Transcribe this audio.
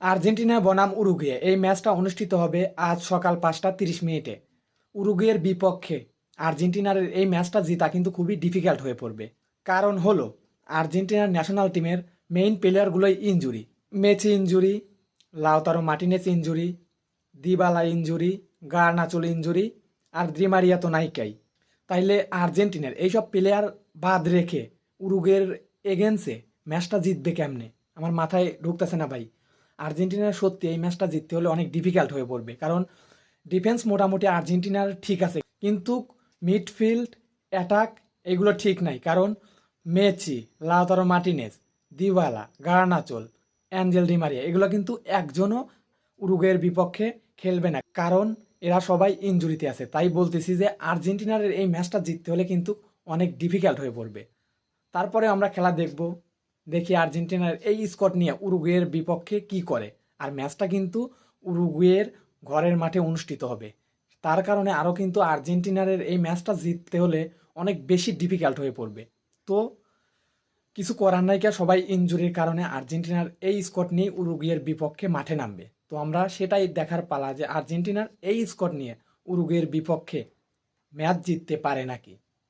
Argentina বনাম Uruguay. এই ম্যাচটা অনুষ্ঠিত হবে আজ সকাল পাঁচটা তিরিশ মিনিটে। উরুগুয়ের বিপক্ষে আর্জেন্টিনার এই ম্যাচটা জিতা কিন্তু খুবই ডিফিকাল্ট হয়ে পড়বে। কারণ হলো, আর্জেন্টিনার ন্যাশনাল টিমের main প্লেয়ারগুলোই injury. Messi injury, Lautaro Martinez injury, Dybala injury, গার্নাচল injury আর দ্রিমারিয়া তো নাইকাই তাইলে আর্জেন্টিনার এইসব প্লেয়ার বাদ রেখে উরুগের এগেন্সে ম্যাচটা জিতবে কেমনে? আমার মাথায় ঢুকতেছে না ভাই। আর্জেন্টিনার সত্যি এই ম্যাচটা জিততে হলে অনেক ডিফিকাল্ট হয়ে পড়বে। কারণ ডিফেন্স মোটামুটি আর্জেন্টিনার ঠিক আছে। কিন্তু মিডফিল্ড অ্যাটাক এগুলো ঠিক নাই। কারণ মেচি, লাউতারো মার্টিনেস দিওয়ালা, গার্নাচল, অ্যাঞ্জেল ডিমারিয়া এগুলো কিন্তু একজনও উরুগুয়ের বিপক্ষে খেলবে না। কারণ এরা সবাই ইনজুরিতে আছে। তাই বলতেছি যে আর্জেন্টিনার এই ম্যাচটা জিততে হলে কিন্তু অনেক ডিফিকাল্ট হয়ে পড়বে। তারপরে আমরা খেলা দেখব। দেখি আর্জেন্টিনার এই স্কট নিয়ে উরুগুয়ের বিপক্ষে কি করে। আর ম্যাচটা কিন্তু উরুগুয়ের ঘরের মাঠে অনুষ্ঠিত হবে। তার কারণে আরও কিন্তু আর্জেন্টিনার এই ম্যাচটা জিততে হলে অনেক বেশি ডিফিকাল্ট হয়ে পড়বে। তো কিছু করার নাই কে, সবাই ইনজুরির কারণে আর্জেন্টিনার এই স্কট নিয়ে উরুগুয়ের বিপক্ষে মাঠে নামবে। তো আমরা সেটাই দেখার পালা যে আর্জেন্টিনার এই স্কট নিয়ে উরুগুয়ের বিপক্ষে ম্যাচ জিততে পারে নাকি।